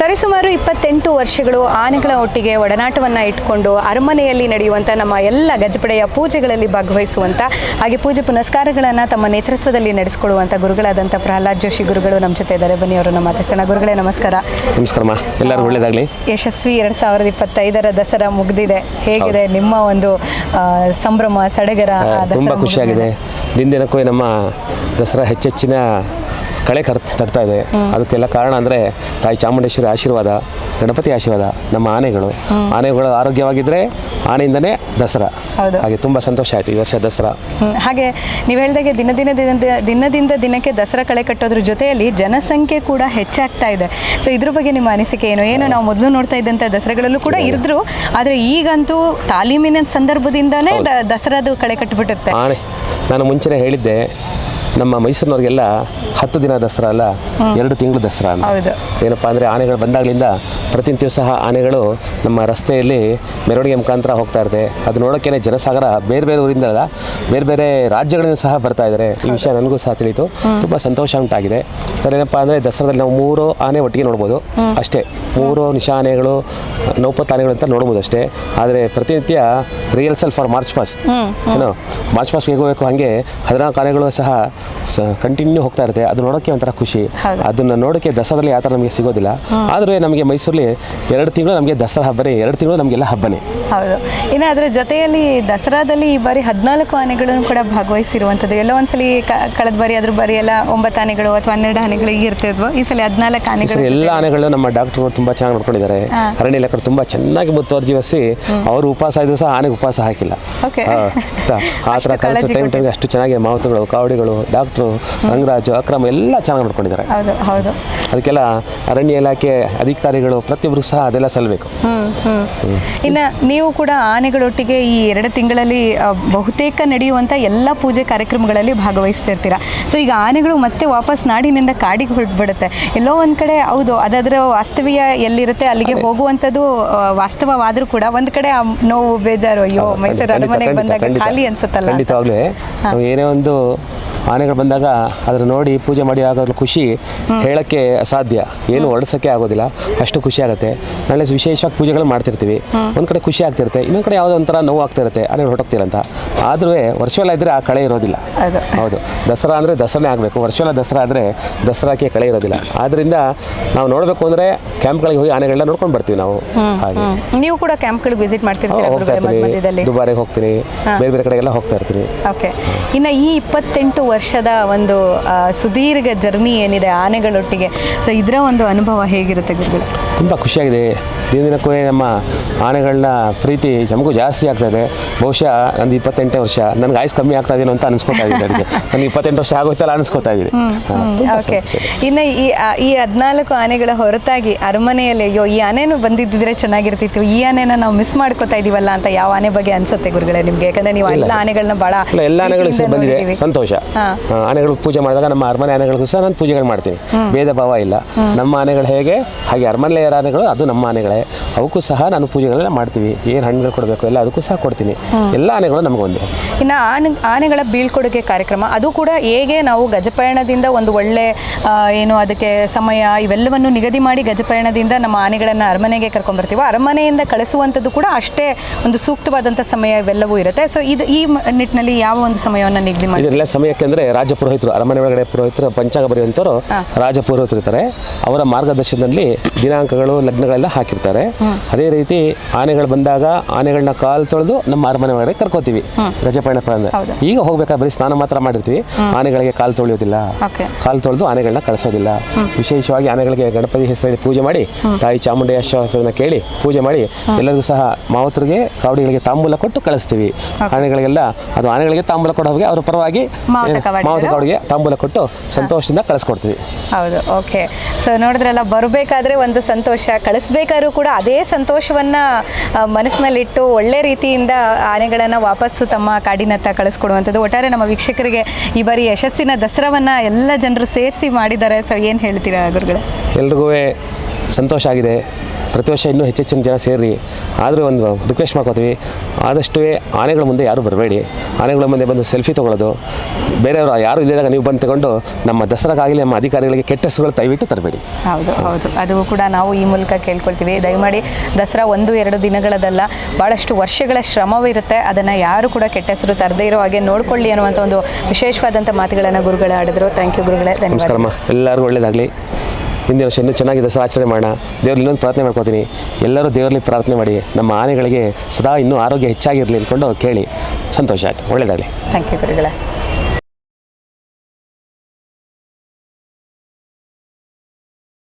ಸರಿಸುಮಾರು ಇಪ್ಪತ್ತೆಂಟು ವರ್ಷಗಳು ಆನೆಗಳ ಒಟ್ಟಿಗೆ ಒಡನಾಟವನ್ನು ಇಟ್ಕೊಂಡು ಅರಮನೆಯಲ್ಲಿ ನಡೆಯುವಂಥ ನಮ್ಮ ಎಲ್ಲ ಗಜಪಡೆಯ ಪೂಜೆಗಳಲ್ಲಿ ಭಾಗವಹಿಸುವಂಥ ಹಾಗೆ ಪೂಜೆ ಪುನಸ್ಕಾರಗಳನ್ನು ತಮ್ಮ ನೇತೃತ್ವದಲ್ಲಿ ನಡೆಸಿಕೊಡುವಂಥ ಗುರುಗಳಾದಂಥ ಪ್ರಹ್ಲಾದ್ ಜೋಶಿ ಗುರುಗಳು ನಮ್ಮ ಜೊತೆ ಇದ್ದಾರೆ. ಬನ್ನಿ ಅವರನ್ನು ಮಾತಾಡ್ಸೋಣ. ಗುರುಗಳೇ ನಮಸ್ಕಾರ. ನಮಸ್ಕಾರ ಎಲ್ಲರೂ ಒಳ್ಳೇದಾಗಲಿ. ಯಶಸ್ವಿ ಎರಡು ಸಾವಿರದ ಇಪ್ಪತ್ತೈದರ ದಸರಾ ಮುಗಿದಿದೆ. ಹೇಗಿದೆ ನಿಮ್ಮ ಒಂದು ಸಂಭ್ರಮ ಸಡಗರ ತುಂಬ ಖುಷಿಯಾಗಿದೆ. ದಿನ ದಿನಕ್ಕೂ ನಮ್ಮ ದಸರಾ ಹೆಚ್ಚೆಚ್ಚಿನ ಕಳೆ ಕರ್ ತರ್ತಾ ಇದೆ. ಅದಕ್ಕೆಲ್ಲ ಕಾರಣ ಅಂದರೆ ತಾಯಿ ಚಾಮುಂಡೇಶ್ವರಿ ಆಶೀರ್ವಾದ ಗಣಪತಿ ಆಶೀರ್ವಾದ ನಮ್ಮ ಆನೆಗಳು. ಆನೆಗಳು ಆರೋಗ್ಯವಾಗಿದ್ದರೆ ಆನೆಯಿಂದನೇ ದಸರಾ. ಹಾಗೆ ತುಂಬ ಸಂತೋಷ ಆಯಿತು ಈ ವರ್ಷ ದಸರಾ. ಹಾಗೆ ನೀವು ಹೇಳಿದಾಗೆ ದಿನ ದಿನ ದಿನ ದಿನದಿಂದ ದಿನಕ್ಕೆ ದಸರಾ ಕಳೆ ಕಟ್ಟೋದ್ರ ಜೊತೆಯಲ್ಲಿ ಜನಸಂಖ್ಯೆ ಕೂಡ ಹೆಚ್ಚಾಗ್ತಾ ಇದೆ. ಸೊ ಇದ್ರ ಬಗ್ಗೆ ನಿಮ್ಮ ಅನಿಸಿಕೆ ಏನು? ಏನು ನಾವು ಮೊದಲು ನೋಡ್ತಾ ಇದ್ದಂಥ ದಸರಾಗಳಲ್ಲೂ ಕೂಡ ಇದ್ರು. ಆದರೆ ಈಗಂತೂ ತಾಲೀಮಿನ ಸಂದರ್ಭದಿಂದನೇ ದಸರಾದು ಕಳೆ ಕಟ್ಟಿಬಿಟ್ಟಿರುತ್ತೆ ನಾನು ಮುಂಚೆನೇ ಹೇಳಿದ್ದೆ ನಮ್ಮ ಮೈಸೂರಿನವ್ರಿಗೆಲ್ಲ ಹತ್ತು ದಿನ ದಸರಾ ಅಲ್ಲ ಎರಡು ತಿಂಗಳು ದಸರಾ ಅಂತ ಏನಪ್ಪ ಅಂದರೆ ಆನೆಗಳು ಬಂದಾಗಲಿಂದ ಪ್ರತಿನಿತ್ಯ ಸಹ ಆನೆಗಳು ನಮ್ಮ ರಸ್ತೆಯಲ್ಲಿ ಮೆರವಣಿಗೆ ಮುಖಾಂತರ ಹೋಗ್ತಾ ಇರುತ್ತೆ. ಅದು ನೋಡೋಕ್ಕೇನೆ ಜನಸಾಗರ ಬೇರೆ ಬೇರೆ ಊರಿಂದ ಬೇರೆ ಬೇರೆ ರಾಜ್ಯಗಳಿಂದ ಸಹ ಬರ್ತಾ ಇದ್ದಾರೆ ಈ ವಿಷಯ ನನಗೂ ಸಹ ತಿಳಿತು. ತುಂಬ ಸಂತೋಷ ಉಂಟಾಗಿದೆ. ಏನಪ್ಪ ಅಂದರೆ ದಸರಾದಲ್ಲಿ ನಾವು ಮೂರು ಆನೆ ಒಟ್ಟಿಗೆ ನೋಡ್ಬೋದು. ಅಷ್ಟೇ. ಮೂರು ನಿಶಾನೆಗಳು ನೌಪತ್ತು ಆನೆಗಳು ಅಂತ ನೋಡ್ಬೋದು ಅಷ್ಟೇ. ಆದರೆ ಪ್ರತಿನಿತ್ಯ ರಿಹರ್ಸಲ್ ಫಾರ್ ಮಾರ್ಚ್ ಪಾಸ್ ಏನು ಮಾರ್ಚ್ ಪಾಸ್ ಹೇಗೆ ಹೋಗಬೇಕು ಹಾಗೆ ಹದಿನಾಲ್ಕು ಆನೆಗಳು ಸಹ ಕಂಟಿನ್ಯೂ ಹೋಗ್ತಾ ಇರುತ್ತೆ. ಅದು ನೋಡೋಕ್ಕೆ ಒಂಥರ ಖುಷಿ. ಅದನ್ನು ನೋಡೋಕ್ಕೆ ದಸರಾದಲ್ಲಿ ಯಾವ ಥರ ನಮಗೆ ಸಿಗೋದಿಲ್ಲ. ಆದರೆ ನಮಗೆ ಮೈಸೂರಲ್ಲಿ ಎರಡು ತಿಂಗಳು ನಮಗೆ ದಸರಾ ಹಬ್ಬನೇ ಎರಡು ತಿಂಗಳು ನಮಗೆಲ್ಲ ಹಬ್ಬನೇ. ಹೌದು. ಇನ್ನು ಅದರ ಜೊತೆಯಲ್ಲಿ ದಸರಾದಲ್ಲಿ ಈ ಬಾರಿ ಹದಿನಾಲ್ಕು ಆನೆಗಳನ್ನು ಕೂಡ ಭಾಗವಹಿಸಿರುವಂಥದ್ದು. ಎಲ್ಲ ಒಂದ್ಸಲಿ ಕಳೆದ ಬಾರಿ ಅದ್ರ ಬಾರಿ ಎಲ್ಲ ಒಂಬತ್ತು ಆನೆಗಳು ಅಥವಾ ಹನ್ನೆರಡು ಆನೆಗಳು ಈಗ ಇರ್ತಿದ್ವು. ಈ ಸಲ ಹದಿನಾಲ್ಕು ಆನೆಗಳು ಎಲ್ಲ ಆನೆಗಳು ನಮ್ಮ ಡಾಕ್ಟರ್ ತುಂಬ ಚೆನ್ನಾಗಿ ನೋಡ್ಕೊಂಡಿದ್ದಾರೆ. ಅರಣ್ಯ ಇಲಾಖೆ ತುಂಬ ಚೆನ್ನಾಗಿ ಮುತುವರ್ಜಿ ವಸಿ ಅವರು ಉಪವಾಸ ಇದ್ರು ಸಹ ಆನೆಗೆ ಉಪವಾಸ ಹಾಕಿಲ್ಲ? ಆ ಅಷ್ಟು ಥರ ಟೈಮ್ ಟೈಮ್ಗೆ ಅಷ್ಟು ಚೆನ್ನಾಗಿ ಮಾವುತಗಳು ಕಾವಡಿಗಳು ಡಾಕ್ಟ್ರು ರಂಗರಾಜು ಅಕ್ರಮ ಎಲ್ಲ ಚೆನ್ನಾಗಿ ನೋಡ್ಕೊಂಡಿದ್ದಾರೆ. ಹೌದು ಅದಕ್ಕೆಲ್ಲ ಅರಣ್ಯ ಇಲಾಖೆ ಅಧಿಕಾರಿಗಳು ಪ್ರತಿಯೊಬ್ಬರು ಸಹ ಅದೆಲ್ಲ ಸಲ್ಲಬೇಕು. ಇನ್ನು ನೀವು ಕೂಡ ಆನೆಗಳೊಟ್ಟಿಗೆ ಈ ಎರಡು ತಿಂಗಳಲ್ಲಿ ಬಹುತೇಕ ನಡೆಯುವಂಥ ಎಲ್ಲ ಪೂಜೆ ಕಾರ್ಯಕ್ರಮಗಳಲ್ಲಿ ಭಾಗವಹಿಸ್ತಿರ್ತೀರಾ. ಸೊ ಈಗ ಆನೆಗಳು ಮತ್ತೆ ವಾಪಸ್ ನಾಡಿನಿಂದ ಕಾಡಿಗೆ ಹೊರಟ್ಬಿಡುತ್ತೆ. ಎಲ್ಲೋ ಒಂದು ಕಡೆ ಹೌದು ಅದಾದ್ರೆ ವಾಸ್ತವ್ಯ ಎಲ್ಲಿರುತ್ತೆ ಅಲ್ಲಿಗೆ ಹೋಗುವಂಥದ್ದು ವಾಸ್ತವವಾದರೂ ಕೂಡ ಒಂದು ಕಡೆ ಆ ನೋವು ಬೇಜಾರು ಅಯ್ಯೋ ಮೈಸೂರು ಅರಮನೆಗೆ ಬಂದಾಗ ಖಾಲಿ ಅನ್ಸುತ್ತಲ್ಲ ಏನೇ ಒಂದು ಆನೆಗಳು ಬಂದಾಗ ಅದನ್ನು ನೋಡಿ ಪೂಜೆ ಮಾಡಿ ಆಗೋದ್ರ ಖುಷಿ ಹೇಳಕ್ಕೆ ಅಸಾಧ್ಯ. ಏನು ಹೊರಡ್ಸೋಕ್ಕೆ ಆಗೋದಿಲ್ಲ. ಅಷ್ಟು ಖುಷಿ ಆಗುತ್ತೆ. ನಾಳೆ ವಿಶೇಷವಾಗಿ ಪೂಜೆಗಳು ಮಾಡ್ತಿರ್ತೀವಿ. ಒಂದು ಕಡೆ ಖುಷಿ ಆಗ್ತಿರುತ್ತೆ. ಇನ್ನೊಂದು ಕಡೆ ಯಾವುದೋ ಒಂಥರ ನೋವು ಆಗ್ತಿರುತ್ತೆ. ಆನೆ ಆನೆಗಳು ಹೊರಟೋಗ್ತಿಲ್ಲ ಅಂತ. ಆದರೂ ವರ್ಷವೆಲ್ಲ ಇದ್ದರೆ ಆ ಕಳೆ ಇರೋದಿಲ್ಲ. ಹೌದು. ಹೌದು. ದಸರಾ ಅಂದರೆ ದಸರಾನೇ ಆಗಬೇಕು. ವರ್ಷವೆಲ್ಲ ದಸರಾ ಆದರೆ ದಸರಾಕ್ಕೆ ಕಳೆ ಇರೋದಿಲ್ಲ. ಆದ್ದರಿಂದ ನಾವು ನೋಡಬೇಕು ಅಂದರೆ ಕ್ಯಾಂಪ್ಗಳಿಗೆ ಹೋಗಿ ಆನೆಗಳನ್ನ ನೋಡ್ಕೊಂಡು ಬರ್ತೀವಿ ನಾವು. ಹಾಗೆ. ನೀವು ಕೂಡ ಕ್ಯಾಂಪ್ಗಳಿಗೆ ವಿಸಿಟ್ ಮಾಡ್ತಿರ್ತೀರಾ ಹೋಗ್ತಾ ಇರ್ತೀನಿ. ದುಬಾರಿಗೆ ಹೋಗ್ತೀನಿ. ಬೇರೆ ಬೇರೆ ಕಡೆಗೆಲ್ಲ ಹೋಗ್ತಾ ಇರ್ತೀನಿ. ಓಕೆ. ಇನ್ನು ಈ ಇಪ್ಪತ್ತೆಂಟು ವರ್ಷದ ಒಂದು ಸುದೀರ್ಘ ಜರ್ನಿ ಏನಿದೆ ಆನೆಗಳೊಟ್ಟಿಗೆ. ಸೊ ಇದರ ಒಂದು ಅನುಭವ ಹೇಗಿರುತ್ತೆ ಗುರುಗಳು ತುಂಬ ಖುಷಿಯಾಗಿದೆ. ದಿನ ದಿನಕ್ಕೂ ನಮ್ಮ ಆನೆಗಳನ್ನ ಪ್ರೀತಿ ನಮಗೂ ಜಾಸ್ತಿ ಆಗ್ತಾ ಇದೆ. ಬಹುಶಃ ನಂದು ಇಪ್ಪತ್ತೆಂಟನೇ ವರ್ಷ. ನನಗೆ ಆಯ್ಸ್ ಕಮ್ಮಿ ಆಗ್ತಾ ಇದೆ ಅಂತ ಅನಿಸ್ಕೊತಾ ಇದೆ ನನಗೆ. ನನಗೆ ಇಪ್ಪತ್ತೆಂಟು ವರ್ಷ ಆಗುತ್ತಲ್ಲ ಅನಿಸ್ಕೊತಾ ಇದ್ದೀನಿ ಓಕೆ. ಇನ್ನು ಈ ಈ ಹದಿನಾಲ್ಕು ಆನೆಗಳ ಹೊರತಾಗಿ ಅರಮನೆಯಲ್ಲಿ ಅಯ್ಯೋ ಈ ಆನೆನೂ ಬಂದಿದ್ದಿದ್ರೆ ಚೆನ್ನಾಗಿರ್ತಿತ್ತು ಈ ಆನೆನ ನಾವು ಮಿಸ್ ಮಾಡ್ಕೋತಾ ಇದೀವಲ್ಲ ಅಂತ ಯಾವ ಆನೆ ಬಗ್ಗೆ ಅನ್ಸುತ್ತೆ ಗುರುಗಳೇ ನಿಮ್ಗೆ? ಯಾಕಂದ್ರೆ ನೀವು ಎಲ್ಲ ಆನೆಗಳನ್ನ ಬಹಳ ಇಲ್ಲ ಎಲ್ಲ ಆನೆಗಳು ಬಂದಿದೆ. ಸಂತೋಷ. ಆನೆಗಳು ಪೂಜೆ ಮಾಡಿದಾಗ ನಮ್ಮ ಅರಮನೆ ಆನೆಗಳಿಗೂ ಸಹ ನಾನು ಪೂಜೆಗಳು ಮಾಡ್ತೀನಿ. ಭೇದ ಭಾವ ಇಲ್ಲ. ನಮ್ಮ ಆನೆಗಳು ಹೇಗೆ? ಹಾಗೆ ಅರಮನೆಯ ಆನೆಗಳು ಅದು ನಮ್ಮ ಆನೆಗಳೇ. ಅವಕ್ಕೂ ಸಹ ನಾನು ಪೂಜೆಗಳೆಲ್ಲ ಮಾಡ್ತೀವಿ. ಏನು ಹಣ್ಣುಗಳು ಕೊಡಬೇಕು ಎಲ್ಲ ಅದಕ್ಕೂ ಸಹ ಕೊಡ್ತೀನಿ. ಎಲ್ಲ ಆನೆಗಳು ನಮಗೆ ಒಂದೇ. ಇನ್ನು ಆನೆ ಆನೆಗಳ ಬೀಳ್ಕೊಡುಗೆ ಕಾರ್ಯಕ್ರಮ ಅದು ಕೂಡ ಹೇಗೆ ನಾವು ಗಜಪಯಣದಿಂದ ಒಂದು ಒಳ್ಳೆ ಏನು ಅದಕ್ಕೆ ಸಮಯ ಇವೆಲ್ಲವನ್ನು ನಿಗದಿ ಮಾಡಿ ಗಜಪಯಣದಿಂದ ನಮ್ಮ ಆನೆಗಳನ್ನು ಅರಮನೆಗೆ ಕರ್ಕೊಂಡ್ಬರ್ತೀವೋ ಅರಮನೆಯಿಂದ ಕಳಿಸುವಂಥದ್ದು ಕೂಡ ಅಷ್ಟೇ ಒಂದು ಸೂಕ್ತವಾದಂಥ ಸಮಯ ಇವೆಲ್ಲವೂ ಇರುತ್ತೆ. ಸೊ ಇದು ಈ ನಿಟ್ಟಿನಲ್ಲಿ ಯಾವ ಒಂದು ಸಮಯವನ್ನು ನಿಗದಿ ಮಾಡಿ ಇದೆಲ್ಲ ಸಮಯಕ್ಕೆ ಅಂದರೆ ರಾಜಪುರೋಹಿತರು ಅರಮನೆ ಒಳಗಡೆ ಪುರೋಹಿತರು ಪಂಚಾಂಗ ಬರೆಯುವಂಥವ್ರು ರಾಜ ಪುರೋಹಿತರು ಇರ್ತಾರೆ. ಅವರ ಮಾರ್ಗದರ್ಶನದಲ್ಲಿ ದಿನಾಂಕಗಳು ಲಗ್ನಗಳೆಲ್ಲ ಹಾಕಿರ್ತಾರೆ. ಅದೇ ರೀತಿ ಆನೆಗಳು ಬಂದಾಗ ಆನೆಗಳನ್ನ ಕಾಲು ತೊಳೆದು ನಮ್ಮ ಅರಮನೆ ಒಳಗಡೆ ಕರ್ಕೋತೀವಿ. ರಜಪಯಣ. ಈಗ ಹೋಗ್ಬೇಕಾದ್ರೆ ಬರೀ ಸ್ನಾನ ಮಾತ್ರ ಮಾಡಿರ್ತೀವಿ. ಆನೆಗಳಿಗೆ ಕಾಲು ತೊಳೆಯೋದಿಲ್ಲ. ಕಾಲು ತೊಳೆದು ಆನೆಗಳನ್ನ ಕಳಿಸೋದಿಲ್ಲ. ವಿಶೇಷವಾಗಿ ಆನೆಗಳಿಗೆ ಗಣಪತಿ ಹೆಸರಲ್ಲಿ ಪೂಜೆ ಮಾಡಿ ತಾಯಿ ಚಾಮುಂಡಿ ಆಶ್ವಾಸನ ಕೇಳಿ ಪೂಜೆ ಮಾಡಿ ಎಲ್ಲರಿಗೂ ಸಹ ಮಾವತರಿಗೆ ಕಾವಡಿಗಳಿಗೆ ತಾಂಬೂಲ ಕೊಟ್ಟು ಕಳಿಸ್ತೀವಿ. ಆನೆಗಳಿಗೆಲ್ಲ ಅದು ಆನೆಗಳಿಗೆ ತಾಂಬೂಲ ಕೊಡೋವಾಗ ಅವ್ರ ಪರವಾಗಿ. ಮಾವತ ಕಾವಡಿಗೆ ತಾಂಬೂಲ ಕೊಟ್ಟು ಸಂತೋಷದಿಂದ ಕಳಿಸ್ಕೊಡ್ತೀವಿ. ಹೌದು ಓಕೆ. ಸೊ ನೋಡಿದ್ರಲ್ಲ, ಬರಬೇಕಾದ್ರೆ ಒಂದು ಸಂತೋಷ, ಕಳಿಸ್ಬೇಕಾದ್ರೂ ಕೂಡ ಅದೇ ಸಂತೋಷವನ್ನು ಮನಸ್ಸಿನಲ್ಲಿಟ್ಟು ಒಳ್ಳೆ ರೀತಿಯಿಂದ ಆನೆಗಳನ್ನು ವಾಪಸ್ಸು ತಮ್ಮ ಕಾಡಿನತ್ತ ಕಳಿಸ್ಕೊಡುವಂಥದ್ದು. ಒಟ್ಟಾರೆ ನಮ್ಮ ವೀಕ್ಷಕರಿಗೆ ಈ ಬಾರಿ ಯಶಸ್ಸಿನ ದಸರಾವನ್ನು ಎಲ್ಲ ಜನರು ಸೇರಿಸಿ ಮಾಡಿದ್ದಾರೆ. ಸೊ ಏನು ಹೇಳ್ತೀರಾ, ಗುರುಗಳೇ? ಎಲ್ರಿಗೂ ಸಂತೋಷ ಆಗಿದೆ. ಪ್ರತಿ ವರ್ಷ ಇನ್ನೂ ಹೆಚ್ಚೆಚ್ಚಿನ ಜನ ಸೇರಿ. ಆದರೂ ಒಂದು ರಿಕ್ವೆಸ್ಟ್ ಮಾಡ್ಕೋತೀವಿ. ಆದಷ್ಟು ಆನೆಗಳ ಮುಂದೆ ಯಾರೂ ಬರಬೇಡಿ. ಆನೆಗಳ ಮುಂದೆ ಬಂದು ಸೆಲ್ಫಿ ತೊಗೊಳ್ಳೋದು. ಬೇರೆಯವರು ಯಾರು ಇಲ್ಲದಾಗ ನೀವು ಬಂದು ತಗೊಂಡು ನಮ್ಮ ದಸರಾಗಾಗಲಿ ನಮ್ಮ ಅಧಿಕಾರಿಗಳಿಗೆ ಕೆಟ್ಟ ಹೆಸರುಗಳು ದಯವಿಟ್ಟು ತರಬೇಡಿ. ಹೌದು ಹೌದು. ಅದು ಕೂಡ ನಾವು ಈ ಮೂಲಕ ಕೇಳ್ಕೊಳ್ತೀವಿ. ದಯಮಾಡಿ ದಸರಾ ಒಂದು ಎರಡು ದಿನಗಳದಲ್ಲ ಭಾಳಷ್ಟು ವರ್ಷಗಳ ಶ್ರಮವಿರುತ್ತೆ. ಅದನ್ನು ಯಾರು ಕೂಡ ಕೆಟ್ಟ ಹೆಸರು ತರದೇ ಇರೋ ಹಾಗೆ ನೋಡ್ಕೊಳ್ಳಿ ಅನ್ನುವಂಥ ಒಂದು ವಿಶೇಷವಾದಂಥ ಮಾತುಗಳನ್ನು ಗುರುಗಳು ಆಡಿದ್ರು. ಥ್ಯಾಂಕ್ ಯು ಗುರುಗಳೇ. ನಮಸ್ಕಾರಮ್ಮ ಎಲ್ಲರಿಗೂ ಒಳ್ಳೇದಾಗಲಿ. ಮುಂದಿನ ವರ್ಷ ಇನ್ನೂ ಚೆನ್ನಾಗಿ ದಸರಾ ಆಚರಣೆ ಮಾಡೋಣ. ದೇವ್ರಲ್ಲಿ ಇನ್ನೊಂದು ಪ್ರಾರ್ಥನೆ ಮಾಡ್ಕೋತೀನಿ. ಎಲ್ಲರೂ ದೇವರಲ್ಲಿ ಪ್ರಾರ್ಥನೆ ಮಾಡಿ ನಮ್ಮ ಆನೆಗಳಿಗೆ ಸದಾ ಇನ್ನೂ ಆರೋಗ್ಯ ಹೆಚ್ಚಾಗಿರಲಿ ಅಂದ್ಕೊಂಡು ಕೇಳಿ. ಸಂತೋಷ ಆಯಿತು. ಒಳ್ಳೆಯದಾಗಲಿ ಥ್ಯಾಂಕ್ ಯು ಗುರುಗಳೇ.